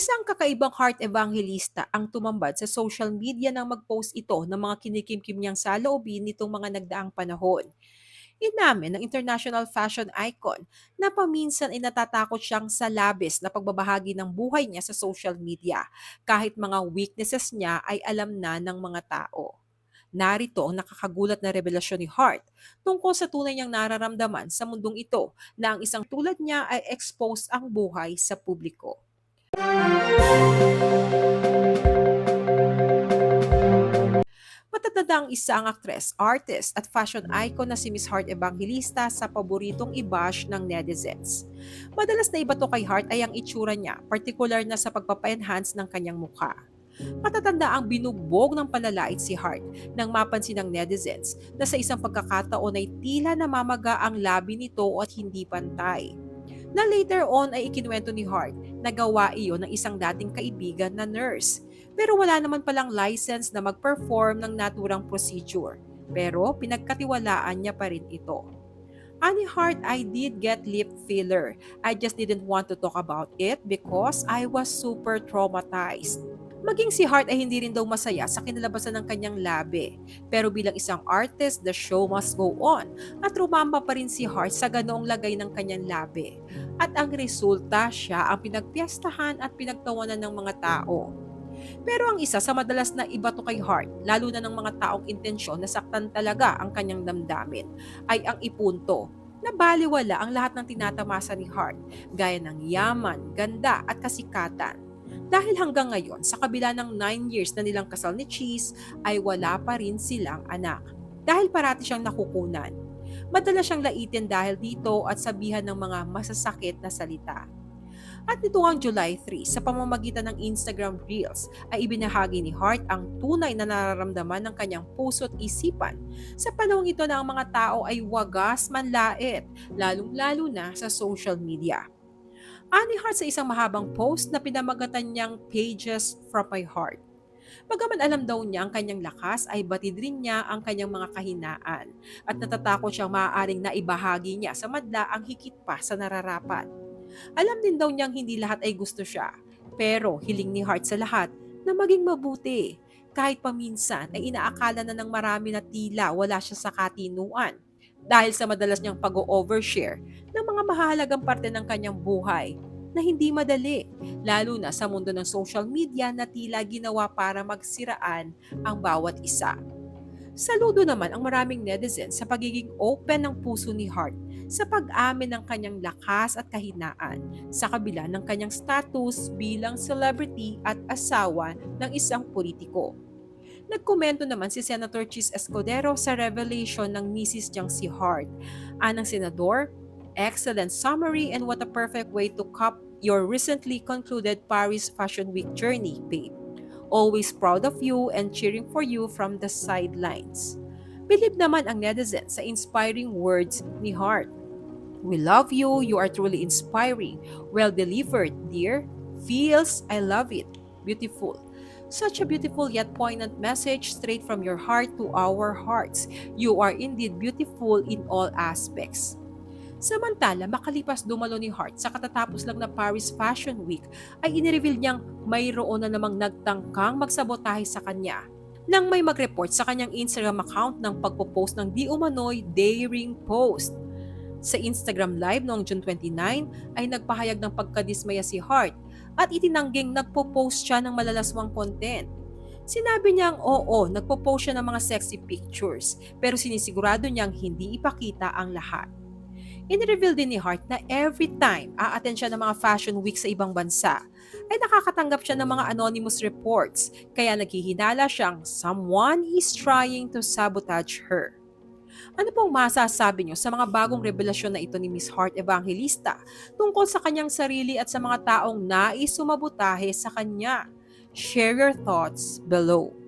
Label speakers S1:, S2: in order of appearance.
S1: Isang kakaibang heart evangelista ang tumambad sa social media nang mag-post ito ng mga kinikimkim niyang saloobin nitong mga nagdaang panahon. Inamin ng international fashion icon na paminsan ay natatakot siyang sa labis na pagbabahagi ng buhay niya sa social media kahit mga weaknesses niya ay alam na ng mga tao. Narito ang nakakagulat na revelasyon ni Hart tungkol sa tunay niyang nararamdaman sa mundong ito na ang isang tulad niya ay expose ang buhay sa publiko. Matatanda ang isa ang aktres, artist at fashion icon na si Miss Hart Evangelista sa paboritong i-bash ng netizens. Madalas na iba to kay Hart ay ang itsura niya, partikular na sa pagpapa-enhance ng kanyang mukha. Matatanda ang binugbog ng panlalait si Hart nang mapansin ng netizens na sa isang pagkakataon ay tila namamaga ang labi nito at hindi pantay. Na later on ay ikinuwento ni Hart na gawa iyon ng isang dating kaibigan na nurse. Pero wala naman palang license na mag-perform ng naturang procedure. Pero pinagkatiwalaan niya pa rin ito. Ani Hart, I did get lip filler. I just didn't want to talk about it because I was super traumatized. Maging si Hart ay hindi rin daw masaya sa kinalabasan ng kanyang labi. Pero bilang isang artist, the show must go on. At rumamba pa rin si Hart sa ganoong lagay ng kanyang labi. At ang resulta, siya ang pinagpiestahan at pinagtawanan ng mga tao. Pero ang isa sa madalas na iba to kay Hart, lalo na ng mga taong intensyon na saktan talaga ang kanyang damdamin, ay ang ipunto na baliwala ang lahat ng tinatamasa ni Hart, gaya ng yaman, ganda at kasikatan. Dahil hanggang ngayon, sa kabila ng 9 years na nilang kasal ni Cheese, ay wala pa rin silang anak. Dahil parati siyang nakukunan. Madalas siyang laitin dahil dito at sabihan ng mga masasakit na salita. At nito ang July 3, sa pamamagitan ng Instagram Reels, ay ibinahagi ni Hart ang tunay na nararamdaman ng kanyang puso at isipan. Sa panahong ito na ang mga tao ay wagas manlait, lalong-lalo na sa social media. Ani Hart sa isang mahabang post na pinamagatan niyang Pages from My Heart. Bagaman alam daw niya ang kanyang lakas ay batid rin niya ang kanyang mga kahinaan at natatakot siyang maaaring naibahagi niya sa madla ang higit pa sa nararapat. Alam din daw niyang hindi lahat ay gusto siya, pero hiling ni Hart sa lahat na maging mabuti. Kahit paminsan ay inaakala na ng marami na tila wala siya sa katinuan dahil sa madalas niyang pag-overshare ng mga mahalagang parte ng kanyang buhay na hindi madali, lalo na sa mundo ng social media na tila ginawa para magsiraan ang bawat isa. Saludo naman ang maraming netizens sa pagiging open ng puso ni Hart sa pag-amin ng kanyang lakas at kahinaan sa kabila ng kanyang status bilang celebrity at asawa ng isang politiko. Nagkomento naman si Senator Chis Escudero sa revelation ng Mrs. Jiang si Hart. Anang senador, excellent summary and what a perfect way to cap your recently concluded Paris Fashion Week journey, babe. Always proud of you and cheering for you from the sidelines. Believe naman ang netizens sa inspiring words ni Hart. We love you. You are truly inspiring. Well delivered, dear. Feels, I love it. Beautiful. Such a beautiful yet poignant message straight from your heart to our hearts. You are indeed beautiful in all aspects. Samantala, makalipas dumalo ni Hart sa katatapos lang na Paris Fashion Week, ay inireveal niyang mayroon na namang nagtangkang magsabotahe sa kanya nang may mag-report sa kanyang Instagram account ng pagpo-post ng di umano'y daring post. Sa Instagram Live noong June 29 ay nagpahayag ng pagkadismaya si Hart at itinangging nagpo-post siya ng malalaswang content. Sinabi niyang oo, nagpo-post siya ng mga sexy pictures pero sinisigurado niyang hindi ipakita ang lahat. In-reveal din ni Hart na every time a-attend siya ng mga fashion week sa ibang bansa, ay nakakatanggap siya ng mga anonymous reports kaya naghihinala siyang someone is trying to sabotage her. Ano pong masasabi niyo sa mga bagong revelasyon na ito ni Miss Hart Evangelista tungkol sa kanyang sarili at sa mga taong nais sumabutahe sa kanya? Share your thoughts below.